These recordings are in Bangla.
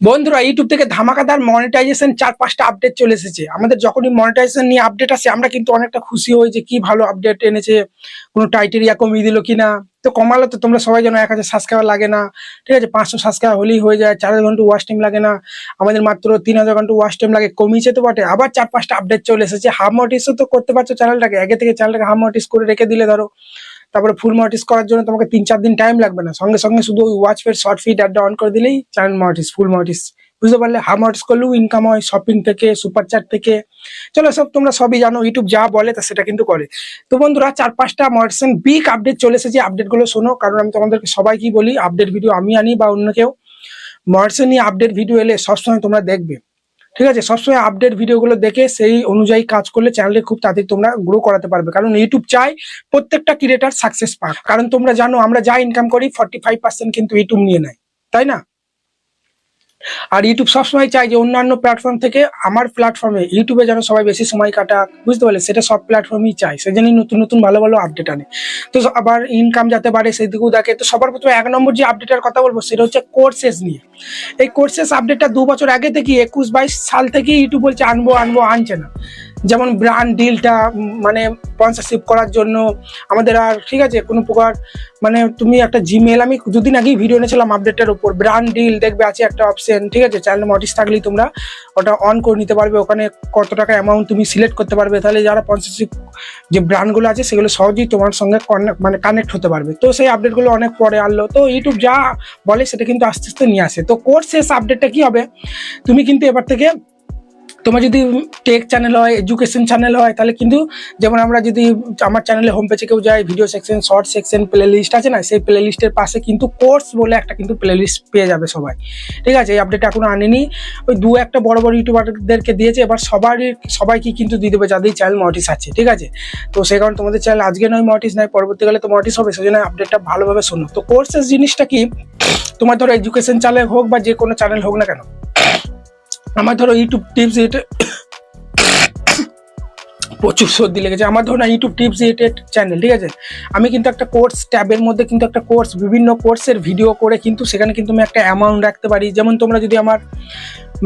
বন্ধুরা ইউটিউব থেকে ধামাকাদার মনিটাইজেশন চার পাঁচটা আপডেট চলে এসেছে। আমাদের যখনই মনিটাইজেশন নিয়ে আপডেট আসে, আমরা কিন্তু অনেকটা খুশি হই যে কি ভালো আপডেট এনেছে, কোনো টাইটেরিয়া কমিয়ে দিল কিনা। তো কমালো তো তোমরা সবাই যেন এক হাজার সাবস্ক্রাইবার লাগে না। ঠিক আছে, পাঁচশো সাবস্ক্রাইবার হলেই হয়ে যায়, চার হাজার ঘণ্টা ওয়াচ টাইম লাগে না। আমাদের মাত্র তিন হাজার ঘণ্টা ওয়াচ টাইম লাগে, কমিয়েছে তো বটে। আবার চার পাঁচটা আপডেট চলে এসেছে। হাফ মটিসও তো করতে পারছ চ্যানেলটাকে আগে থেকে চ্যানেলটাকে হাফ মটিস করে রেখে দিলে ধরো। তারপরে ফুল মটিস করার জন্য তোমাকে তিন চার দিন টাইম লাগবে না। সঙ্গে সঙ্গে শুধু ওই ওয়াচ ফেড শর্ট ফিট অ্যাডটা অন করে দিলেই চ্যানেল মটিস ফুল মটিস বুঝতে পারলে হাফ মটিস করলেও ইনকাম হয় শপিং থেকে সুপার চ্যাট থেকে। চলো সব, তোমরা সবই জানো ইউটিউব যা বলে তা সেটা কিন্তু করে। তো বন্ধুরা, চার পাঁচটা মটিসন বিগ আপডেট চলে এসেছে আপডেটগুলো শোনো, কারণ আমি তোমাদেরকে সবাইকেই বলি আপডেট ভিডিও আমি আনি বা অন্য কেউ। মটিসন নিয়ে আপডেট ভিডিও এলে সবসময় তোমরা দেখবে। ঠিক আছে? সবসময় আপডেট ভিডিওগুলো দেখে সেই অনুযায়ী কাজ করলে চ্যানেলে খুব তাড়াতাড়ি তোমরা গ্রো করাতে পারবে। কারণ ইউটিউব চাই প্রত্যেকটা ক্রিয়েটার সাকসেস পাক। কারণ তোমরা জানো, আমরা যা ইনকাম করি ফর্টি ফাইভ পার্সেন্ট কিন্তু ইউটিউব নিয়ে নেয়। তাই না? আর ইউটিউব সবসময় চাই যে অন্যান্য প্ল্যাটফর্ম থেকে আমার প্ল্যাটফর্মে ইউটিউবে যেন সবাই বেশি সময় কাটাক, বুঝতে পারলে? সেটা সব প্ল্যাটফর্মই চাই সেই জন্যই নতুন নতুন ভালো ভালো আপডেট আনে। তো আবার ইনকাম যাতে পারে সেই দিকেও দেখে। তো সবার প্রথমে এক নম্বর যে আপডেটের কথা বলব, সেটা হচ্ছে কোর্সেস নিয়ে। এই কোর্সেস আপডেটটা দু বছর আগে থেকে, একুশ বাইশ সাল থেকে ইউটিউব বলছে আনব আনব, আনছে না। যেমন ব্র্যান্ড ডিলটা মানে স্পন্সরশিপ করার জন্য আমাদের আর, ঠিক আছে, কোনো প্রকার মানে তুমি একটা জিমেল আমি দুদিন আগেই ভিডিও এনেছিলাম আপডেটের উপর ব্র্যান্ড ডিল দেখবে আছে একটা অপশন ঠিক আছে চ্যানেল মটিস থাকলেই তোমরা ওটা অন করে নিতে পারবে, ওখানে কত টাকা অ্যামাউন্ট তুমি সিলেক্ট করতে পারবে, তাহলে যারা স্পন্সরশিপ যে ব্র্যান্ডগুলো আছে, সেগুলো সহজেই তোমার সঙ্গে মানে কানেক্ট হতে পারবে। তো সেই আপডেটগুলো অনেক পরে আনলো, তো ইউটিউব যা বলে সেটা কিন্তু আস্তে আস্তে নিয়ে আসে। তো কোর্স শেষ আপডেটটা কী হবে? তুমি কিন্তু এবার থেকে তোমার যদি টেক চ্যানেল হয় এডুকেশন চ্যানেল হয়, তাহলে কিন্তু যেমন আমরা যদি আমার চ্যানেলে হোম পেজে কেউ যাই video section short section playlist আছে না, সেই প্লে লিস্টের পাশে কিন্তু কোর্স বলে একটা কিন্তু প্লে লিস্ট পেয়ে যাবে সবাই। ঠিক আছে, এই আপডেট এখনও আনেনি। ওই দু একটা বড় বড় ইউটিউবারদেরকে দিয়েছে, এবার সবারই, সবাইকে কিন্তু দিয়ে দেবে যাদের চ্যানেল মটিস আছে, ঠিক আছে? তো সেই কারণে তোমাদের চ্যানেল আজকে নয় মটিস নয় পরবর্তীকালে তো মটিস হবে সেই জন্য আপডেটটা ভালোভাবে শোনো। তো কোর্সেস জিনিসটা কি? তোমার ধরো এডুকেশন চ্যানেল হোক বা যে কোনো চ্যানেল হোক না কেন আমার ধরো ইউটিউব টিপস প্রচুর সর্দি লেগেছে। আমার ধরো না ইউটিউব টিপস রিলেটেড চ্যানেল ঠিক আছে? আমি কিন্তু একটা কোর্স ট্যাবের মধ্যে কিন্তু একটা কোর্স বিভিন্ন কোর্সের ভিডিও করে কিন্তু সেখানে কিন্তু আমি একটা অ্যামাউন্ট রাখতে পারি। যেমন তোমরা যদি আমার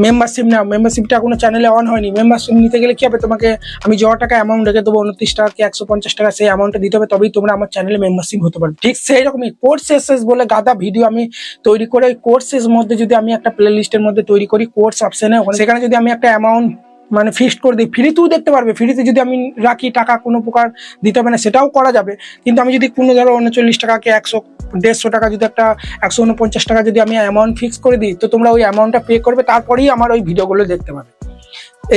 মেম্বারশিপ নাও মেম্বারশিপটা কোনো চ্যানেলে অন হয়নি। মেম্বারশিপ নিতে গেলে কি হবে? তোমাকে আমি য টাকা অ্যামাউন্ট রেখে দেবো, উনত্রিশ টাকা কি একশো পঞ্চাশ টাকা সেই অ্যামাউন্টটা দিতে হবে, তবেই তোমরা আমার চ্যানেলে মেম্বারশিপ হতে পারবে। ঠিক সেই রকমই কোর্স এসেস বলে গাদা ভিডিও আমি তৈরি করে, ওই কোর্সের মধ্যে যদি আমি একটা প্লে লিস্টের মধ্যে তৈরি করি কোর্স অপশানে সেখানে যদি আমি একটা অ্যামাউন্ট মানে ফিক্সড করে দিই। ফ্রিতেও দেখতে পারবে। ফ্রিতে যদি আমি রাখি টাকা, কোনো প্রকার দিতে হবে না, সেটাও করা যাবে। কিন্তু আমি যদি কোনো ধরো উনচল্লিশ টাকাকে একশো, দেড়শো টাকা যদি একটা একশো উনপঞ্চাশ টাকা যদি আমি অ্যামাউন্ট ফিক্স করে দিই, তো তোমরা ওই অ্যামাউন্টটা পে করবে, তারপরেই আমার ওই ভিডিওগুলো দেখতে পাবে।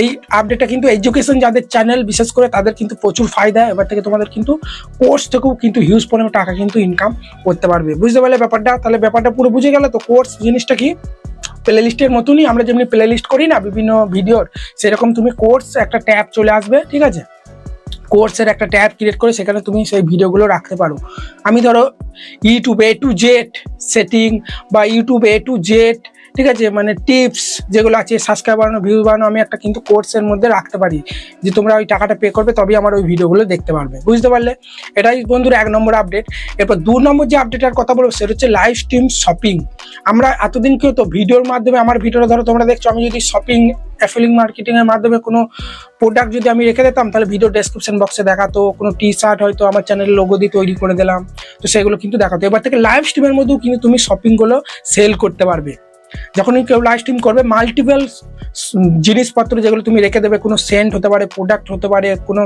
এই আপডেটটা কিন্তু এডুকেশন যাদের চ্যানেল বিশেষ করে, তাদের কিন্তু প্রচুর ফায়দা। এবার থেকে তোমাদের কিন্তু কোর্স থেকেও কিন্তু হিউজ পরিমাণে টাকা কিন্তু ইনকাম করতে পারবে। বুঝতে পারলে ব্যাপারটা? তাহলে ব্যাপারটা পুরো বুঝে গেলে তো কোর্স জিনিসটা কি? প্লে লিস্টের মতনই আমরা যেমনি প্লে লিস্ট করি না, বিভিন্ন ভিডিওর, সেরকম তুমি কোর্স একটা ট্যাব চলে আসবে, ঠিক আছে? কোর্সের একটা ট্যাব ক্রিয়েট করে সেখানে তুমি সেই ভিডিওগুলো রাখতে পারো। আমি ধরো YouTube A to Z setting বা ইউটিউব এ টু জেড ঠিক আছে? মানে টিপস যেগুলো আছে সাবস্ক্রাইব বানানো ভিউ বানানো, আমি একটা কিন্তু কোর্সের মধ্যে রাখতে পারি। যে তোমরা ওই টাকাটা পে করবে, তবেই আমার ওই ভিডিওগুলো দেখতে পারবে। বুঝতে পারলে? এটাই বন্ধুরা এক নম্বর আপডেট এরপর দু নম্বর যে আপডেটের কথা বলব, সেটা হচ্ছে লাইভ স্ট্রিম শপিং আমরা এতদিন কেউ তো ভিডিওর মাধ্যমে, আমার ভিডিওটা ধরো তোমরা দেখছ, আমি যদি শপিং অ্যাফিলিং মার্কেটিংয়ের মাধ্যমে কোনো প্রোডাক্ট যদি আমি রেখে দিতাম, তাহলে ভিডিও ডেসক্রিপশন বক্সে দেখাতো, কোনো টি শার্ট হয়তো আমার চ্যানেলের লোগো দিয়ে তৈরি করে দিলাম। তো সেগুলো কিন্তু দেখাতো। এবার থেকে লাইভ স্ট্রিমের মধ্যেও কিন্তু তুমি শপিংগুলো সেল করতে পারবে। যখনই কেউ লাইভ স্ট্রিম করবে মাল্টিপল জিনিসপত্র যেগুলো তুমি রেখে দেবে, কোনো সেন্ট হতে পারে প্রোডাক্ট হতে পারে, কোনো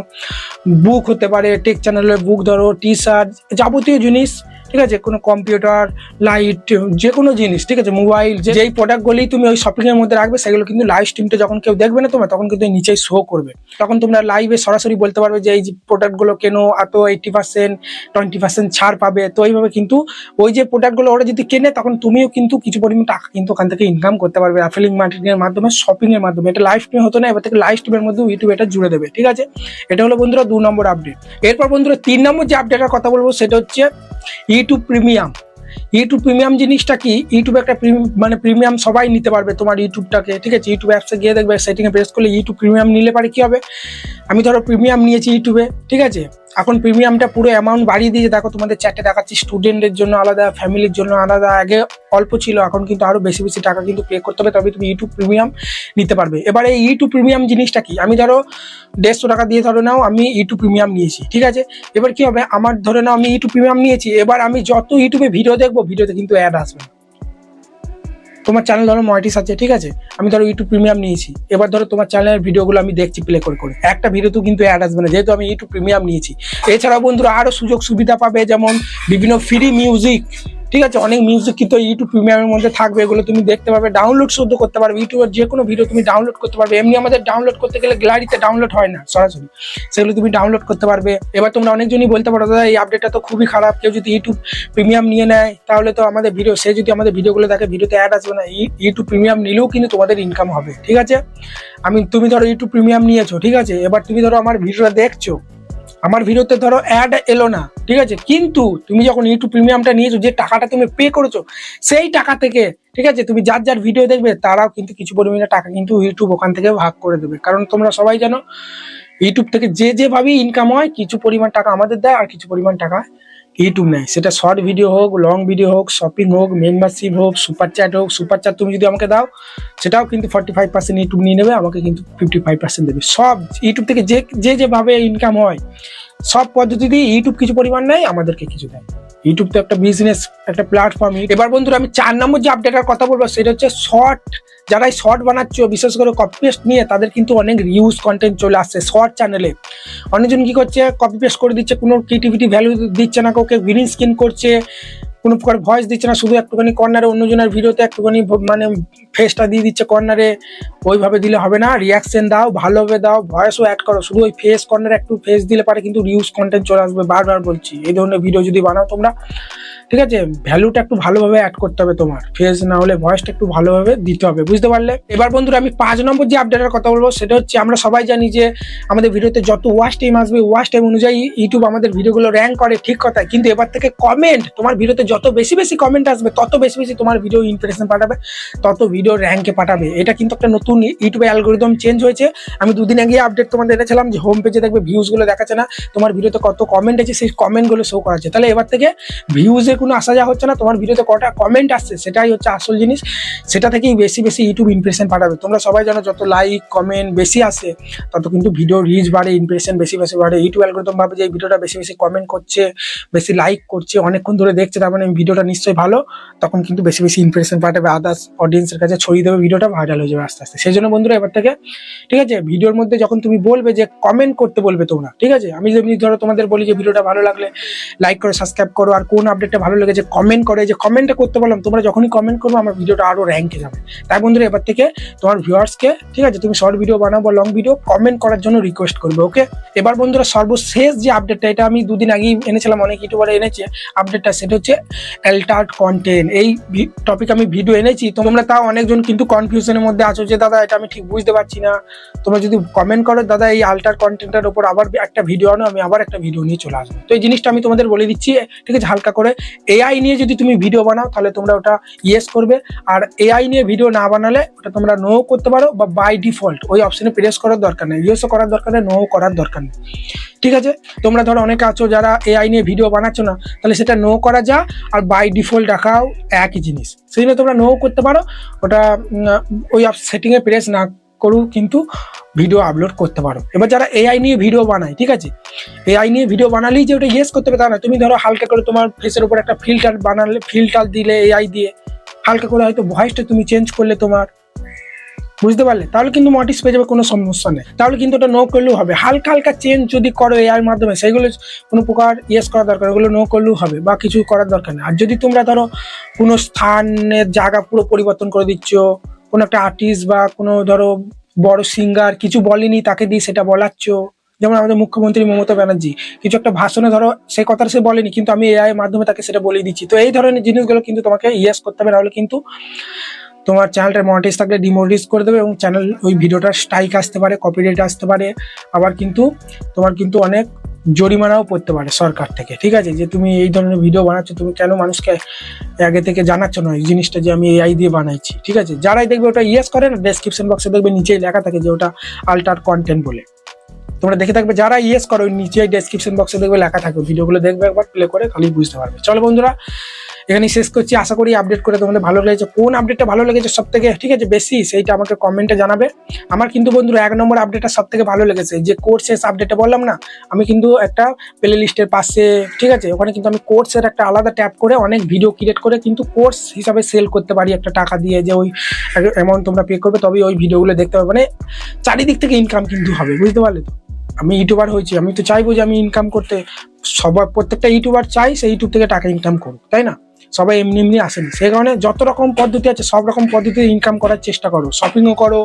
বুক হতে পারে টেক চ্যানেলের বুক ধরো টি শার্ট যাবতীয় জিনিস, ঠিক আছে? কোনো কম্পিউটার লাইট যে কোনো জিনিস, ঠিক আছে? মোবাইল যেই প্রোডাক্টগুলি তুমি ওই শপিংয়ের মধ্যে রাখবে, সেগুলো কিন্তু লাইভ স্ট্রিমটা যখন কেউ দেখবে না তোমার, তখন কিন্তু নিচেই শো করবে। তখন তোমরা লাইভে সরাসরি বলতে পারবে যে, এই প্রোডাক্টগুলো কেন, এত এইটটি পার্সেন্ট টোয়েন্টি পার্সেন্ট ছাড় পাবে। তো এইভাবে কিন্তু ওই যে প্রোডাক্টগুলো ওরা যদি কেনে, তখন তুমিও কিন্তু কিছু পরিমাণ টাকা কিন্তু ওখান থেকে ইনকাম করতে পারবে অ্যাফিলিং মার্কেটিং এর মাধ্যমে শপিং এর মাধ্যমে। এটা লাইভ স্ট্রিম হতো না, এবার থেকে লাইভ স্ট্রিমের মধ্যে ইউটিউব এটা জুড়ে দেবে, ঠিক আছে? এটা হলো বন্ধুরা দু নম্বর আপডেট এরপর বন্ধুরা তিন নম্বর যে আপডেটের কথা বলব, সেটা হচ্ছে ইউটিউব প্রিমিয়াম ইউটিউব প্রিমিয়াম জিনিসটা কি? ইউটিউবে একটা মানে প্রিমিয়াম সবাই নিতে পারবে তোমার ইউটিউবটাকে ঠিক আছে? ইউটিউব অ্যাপসে গিয়ে দেখবে সেটিংয়ে প্রেস করলে ইউটিউব প্রিমিয়াম নিলে পারে কি হবে? আমি ধরো প্রিমিয়াম নিয়েছি ইউটিউবে ঠিক আছে? এখন প্রিমিয়ামটা পুরো অ্যামাউন্ট বাড়িয়ে দিয়েছে। দেখো, তোমাদের চ্যাটে দেখাচ্ছি স্টুডেন্টের জন্য আলাদা ফ্যামিলির জন্য আলাদা। আগে অল্প ছিল, এখন কিন্তু আরও বেশি বেশি টাকা কিন্তু পে করতে হবে। তবে তুমি ইউটিউব প্রিমিয়াম নিতে পারবে। এবারে এই ইউটিউব প্রিমিয়াম জিনিসটা কি? আমি ধরো দেড়শো টাকা দিয়ে ধরে নাও, আমি ইউটিউব প্রিমিয়াম নিয়েছি, ঠিক আছে? এবার কি হবে? আমার ধরে নাও, আমি ইউটিউব প্রিমিয়াম নিয়েছি। এবার আমি যত ইউটিউবে ভিডিও দেখব ভিডিওতে কিন্তু অ্যাড আসবে। তোমার চ্যানেল ধরো ময়টিস আছে ঠিক আছে? আমি ধরো ইউটিউব প্রিমিয়াম নিয়েছি। এবার ধরো তোমার চ্যানেলের ভিডিওগুলো আমি দেখছি প্লে করে করে। একটা ভিডিওতেও কিন্তু অ্যাড আসবে না, যেহেতু আমি ইউটিউব প্রিমিয়াম নিয়েছি। এছাড়াও বন্ধুরা আরও সুযোগ সুবিধা পাবে, যেমন বিভিন্ন ফ্রি মিউজিক ঠিক আছে, অনেক মিউজিক কিন্তু ইউটিউব প্রিমিয়ামের মধ্যে থাকবে, এগুলো তুমি দেখতে পারবে ডাউনলোড শুদ্ধ করতে পারবে ইউটিউবের যে কোনো ভিডিও তুমি ডাউনলোড করতে পারবে, এমনি আমাদের ডাউনলোড করতে গেলে গ্যালারিতে ডাউনলোড হয় না, সরাসরি। সেগুলো তুমি ডাউনলোড করতে পারবে। এবার তোমরা অনেকজনই বলতে পারো, দাদা, এই আপডেটটা তো খুবই খারাপ, কেউ যদি ইউটিউব প্রিমিয়াম নিয়ে নেয়, তাহলে তো আমাদের ভিডিও সে যদি আমাদের ভিডিওগুলো দেখে ভিডিওতে অ্যাড আসবে না ইউটিউব প্রিমিয়াম নিলেও কিন্তু তোমাদের ইনকাম হবে। ঠিক আছে? আমি, তুমি ধরো ইউটিউব প্রিমিয়াম নিয়েছো, ঠিক আছে? এবার তুমি ধরো আমার ভিডিওটা দেখছ আমার ভিডিওতে ধরো অ্যাড এলো না, ঠিক আছে? কিন্তু তুমি যখন ইউটিউব প্রিমিয়ামটা নিয়েছো, যে টাকাটা তুমি পে করেছ, সেই টাকা থেকে, ঠিক আছে? তুমি যার যার ভিডিও দেখবে, তারাও কিন্তু কিছু পরিমাণে টাকা কিন্তু ইউটিউব ওখান থেকে ভাগ করে দেবে। কারণ তোমরা সবাই জানো ইউটিউব থেকে যে যেভাবেই ইনকাম হয়, কিছু পরিমাণ টাকা আমাদের দেয় আর কিছু পরিমাণ টাকা ইউটিউব নেয় সেটা শর্ট ভিডিও হোক লং ভিডিও হোক শপিং হোক মেম্বারশিপ হোক সুপার চ্যাট হোক সুপার চ্যাট তুমি যদি আমাকে দাও, সেটাও কিন্তু ফর্টি ফাইভ পার্সেন্ট ইউটিউব নিয়ে নেবে, আমাকে কিন্তু ফিফটি ফাইভ পার্সেন্ট দেবে। সব ইউটিউব থেকে যে যে যেভাবে ইনকাম হয়, সব পদ্ধতিতেই ইউটিউব কিছু পরিমাণ নেয়, আমাদেরকে কিছু দেয়। ইউটিউব তো একটা বিজনেস একটা প্ল্যাটফর্ম এবার বন্ধুরা, আমি চার নম্বর যে আপডেটের কথা বলব, সেটা হচ্ছে শর্ট যারাই শর্ট বানাচ্ছ, বিশেষ করে কপি পেস্ট নিয়ে, তাদের কিন্তু অনেক রিউজ কন্টেন্ট চলে আসছে শর্ট চ্যানেলে অনেকজন কি করছে কপি পেস্ট করে দিচ্ছে, কোনো ক্রিয়েটিভিটি ভ্যালু দিচ্ছে না কাউকে গ্রিন স্ক্রিন করছে কোনো প্রকার ভয়েস দিচ্ছে না, শুধু একটুখানি কর্নারে অন্যজনের ভিডিওতে একটুখানি মানে ফেসটা দিয়ে দিচ্ছে কর্নারে ওইভাবে দিলে হবে না রিয়াকশন দাও, ভালোভাবে দাও ভয়েসও অ্যাড করো। শুধু ওই ফেস কর্নারে একটু ফেস দিলে পারে, কিন্তু রিউজ কন্টেন্ট চলে আসবে, বারবার বলছি। এই ধরনের ভিডিও যদি বানাও তোমরা ঠিক আছে? ভ্যালুটা একটু ভালোভাবে অ্যাড করতে হবে তোমার। ফেস না হলে ভয়েসটা একটু ভালোভাবে দিতে হবে, বুঝতে পারলে? এবার বন্ধুরা, আমি পাঁচ নম্বর যে আপডেটের কথা বলব, সেটা হচ্ছে আমরা সবাই জানি যে আমাদের ভিডিওতে যত ওয়াচ টাইম আসবে ওয়াচ টাইম অনুযায়ী ইউটিউব আমাদের ভিডিওগুলো র্যাঙ্ক করে ঠিক কথা কিন্তু এবার থেকে কমেন্ট তোমার ভিডিওতে যত বেশি বেশি কমেন্ট আসবে, তত বেশি বেশি তোমার ভিডিও ইমপ্রেশন পাঠাবে, তত ভিডিও র্যাঙ্কে পাঠাবে। এটা কিন্তু একটা নতুন ইউটিউবে অ্যালগোরিদম চেঞ্জ হয়েছে। আমি দুদিন আগে আপডেট তোমাদের এনেছিলাম যে হোম পেজে দেখবে ভিউজগুলো দেখাচ্ছে না। তোমার ভিডিওতে কত কমেন্ট আছে, সেই কমেন্টগুলো শো করাচ্ছে। তাহলে এবার থেকে ভিউজে কোনো আসা যাওয়া হচ্ছে না, তোমার ভিডিওতে কটা কমেন্ট আসছে, সেটাই হচ্ছে আসল জিনিস। সেটা থেকেই বেশি বেশি ইউটিউব ইমপ্রেশন পাঠাবে। তোমরা সবাই জানো, যত লাইক কমেন্ট বেশি আসে, তত কিন্তু ভিডিও রিচ বাড়ে ইমপ্রেশন বেশি বেশি বাড়ে। ইউটিউব অ্যালগোরিদম ভাবে যে ভিডিওটা বেশি বেশি কমেন্ট করছে, বেশি লাইক করছে, অনেকক্ষণ ধরে দেখছে, তার মানে ভিডিওটা নিশ্চয়ই ভালো, তখন কিন্তু বেশি বেশি ইমপ্রেশন পাঠাবে। আদার্স অডিয়েন্সের কাছে ছড়িয়ে দেবে, ভিডিওটা ভাইরাল হয়ে যাবে আস্তে আস্তে। সেই জন্য বন্ধুরা, এবার থেকে, ঠিক আছে ভিডিওর মধ্যে যখন তুমি বলবে যে কমেন্ট করতে বলবে তোমরা, ঠিক আছে? আমি যেমনি ধরো তোমাদের বলি যে ভিডিওটা ভালো লাগলে লাইক করো সাবস্ক্রাইব করো, আর কোন আপডেটটা ভালো লেগেছে কমেন্ট করে, যে কমেন্টটা করতে বললাম, তোমরা যখনই কমেন্ট করব, আমার ভিডিওটা আরও র্যাঙ্কে যাবে। তাই বন্ধুরা, এবার থেকে তোমার ভিউয়ার্সকে ঠিক আছে, তুমি শর্ট ভিডিও বানাও বা লং ভিডিও কমেন্ট করার জন্য রিকোয়েস্ট করবে ওকে এবার বন্ধুরা, সর্বশেষ যে আপডেটটা এটা আমি দুদিন আগেই এনেছিলাম, অনেক ইউটিউবারে এনেছে আপডেটটা সেটা হচ্ছে অ্যাল্টার্ড কন্টেন্ট এই টপিক আমি ভিডিও এনেছি, তোমরা তাও অনেকজন কিন্তু কনফিউশনের মধ্যে আছো যে, দাদা, এটা আমি ঠিক বুঝতে পারছি না। তোমরা যদি কমেন্ট করো, দাদা, এই আল্টার কন্টেন্টের উপর আবার একটা ভিডিও আনো, আমি আবার একটা ভিডিও নিয়ে চলে আসব। তো এই জিনিসটা আমি তোমাদের বলে দিচ্ছি, ঠিক আছে, হালকা করে এআই নিয়ে যদি তুমি ভিডিও বানাও, তাহলে তোমরা ওটা ইয়েস করবে। আর এআই নিয়ে ভিডিও না বানালে, ওটা তোমরা নো করতে পারো বা বাই ডিফল্ট ওই অপশানে প্রেস করার দরকার নেই। ইয়েসও করার দরকার নেই নো করার দরকার নেই। ঠিক আছে? তোমরা ধরো অনেকে আছো যারা এআই নিয়ে ভিডিও বানাচ্ছ না, তাহলে সেটা নো করা যা, আর বাই ডিফল্ট রাখাও একই জিনিস। সেই জন্য তোমরা নো করতে পারো। ওটা ওই সেটিংয়ে প্রেস না করু, কিন্তু ভিডিও আপলোড করতে পারো। এবার যারা এআই নিয়ে ভিডিও বানায়, ঠিক আছে? এআই নিয়ে ভিডিও বানালেই যে ওটা ইয়েস করতে হবে, তা না। তুমি ধরো হালকা করে তোমার ফেসের উপর একটা ফিল্টার বানালে ফিল্টার দিলে এআই দিয়ে, হালকা করে হয়তো ভয়েসটা তুমি চেঞ্জ করলে তোমার। বুঝতে পারলে? তাহলে কিন্তু মটিস পেয়ে যাবে, কোনো সমস্যা নেই। তাহলে কিন্তু ওটা নো করলেও হবে। হালকা হালকা চেঞ্জ যদি করো এআই মাধ্যমে সেগুলো কোনো প্রকার ইয়েস করা দরকার ওগুলো নো করলেও হবে, বা কিছু করার দরকার নেই। আর যদি তোমরা ধরো কোনো স্থানের জায়গা পুরো পরিবর্তন করে দিচ্ছ কোনো একটা আর্টিস্ট বা কোনো ধরো বড় সিঙ্গার কিছু বলেনি তাকে দিয়ে সেটা বলাচ্ছ। যেমন আমাদের মুখ্যমন্ত্রী মমতা ব্যানার্জি, কিছু একটা ভাষণে ধরো সে কথাটা সে বলেনি, কিন্তু আমি এআই এর মাধ্যমে তাকে সেটা বলে দিচ্ছি। তো এই ধরনের জিনিসগুলো কিন্তু তোমাকে ইয়েস করতে হবে, নাহলে কিন্তু তোমার চ্যানেলটা মনিটাইজ থাকলে ডিমোনিটাইজ করে দেবে এবং চ্যানেল ওই ভিডিওটার স্ট্রাইক আসতে পারে কপিরাইট আসতে পারে। আবার কিন্তু তোমার কিন্তু অনেক জরিমানাও পড়তে পারে সরকার থেকে, ঠিক আছে? যে তুমি এই ধরনের ভিডিও বানাচ্ছ, তুমি কেন মানুষকে আগে থেকে জানাচ্ছ না? এই জিনিসটা যে আমি এআই দিয়ে বানাইছি, ঠিক আছে? যারাই দেখবে ওটা ইয়েস করে না ডেসক্রিপশন বক্সে দেখবে নিচেই লেখা থাকে যে ওটা আল্টার কন্টেন্ট বলে। তোমরা দেখে থাকবে, যারা ইয়েস করো, ওই নিচে ডেসক্রিপশন বক্সে দেখবে লেখা থাকবে ভিডিওগুলো দেখবে একবার প্লে করে খালি বুঝতে পারবে। চলো বন্ধুরা এখানে শেষ করছি। আশা করি আপডেট করে তোমাদের ভালো লেগেছে। কোন আপডেটটা ভালো লেগেছে সব থেকে ঠিক আছে? বেশি, সেইটা আমাকে কমেন্টে জানাবে। আমার কিন্তু বন্ধুরা, এক নম্বর আপডেটটা সব থেকে ভালো লেগেছে। যে কোর্সেস আপডেটটা বললাম না, আমি কিন্তু একটা প্লে লিস্টের পাশে, ঠিক আছে? ওখানে কিন্তু আমি কোর্সের একটা আলাদা ট্যাপ করে অনেক ভিডিও ক্রিয়েট করে কিন্তু কোর্স হিসাবে সেল করতে পারি একটা টাকা দিয়ে যে ওই অ্যামাউন্ট তোমরা পে করবে, তবেই ওই ভিডিওগুলো দেখতে পাবে। মানে চারিদিক থেকে ইনকাম কিন্তু হবে, বুঝতে পারলে তো? আমি ইউটিউবার হয়েছি, আমি তো চাইব যে আমি ইনকাম করতে। সবার, প্রত্যেকটা ইউটিউবার চাই, সেই ইউটিউব থেকে টাকা ইনকাম করুক, তাই না? সবাই এমনি এমনি আসেনি। সেই কারণে যত রকম পদ্ধতি আছে, সব রকম পদ্ধতিতে ইনকাম করার চেষ্টা করো। শপিংও করো,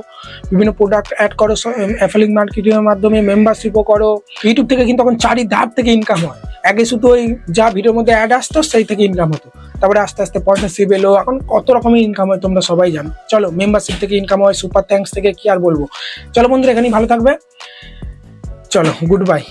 বিভিন্ন প্রোডাক্ট অ্যাড করো অ্যাফেলিং মার্কেটিংয়ের মাধ্যমে মেম্বারশিপও করো। ইউটিউব থেকে কিন্তু এখন চারি ধাপ থেকে ইনকাম হয়। আগে শুধু ওই যা ভিডিওর মধ্যে অ্যাড আসতো, সেই থেকে ইনকাম হতো। তারপরে আস্তে আস্তে পার্টনারশিপ এলো। এখন কত রকমের ইনকাম হয় তোমরা সবাই জানো। চলো মেম্বারশিপ থেকে ইনকাম হয় সুপার থ্যাঙ্কস থেকে কি আর বলব? চলো বন্ধুরা, এখানেই ভালো থাকবে। চলো গুড বাই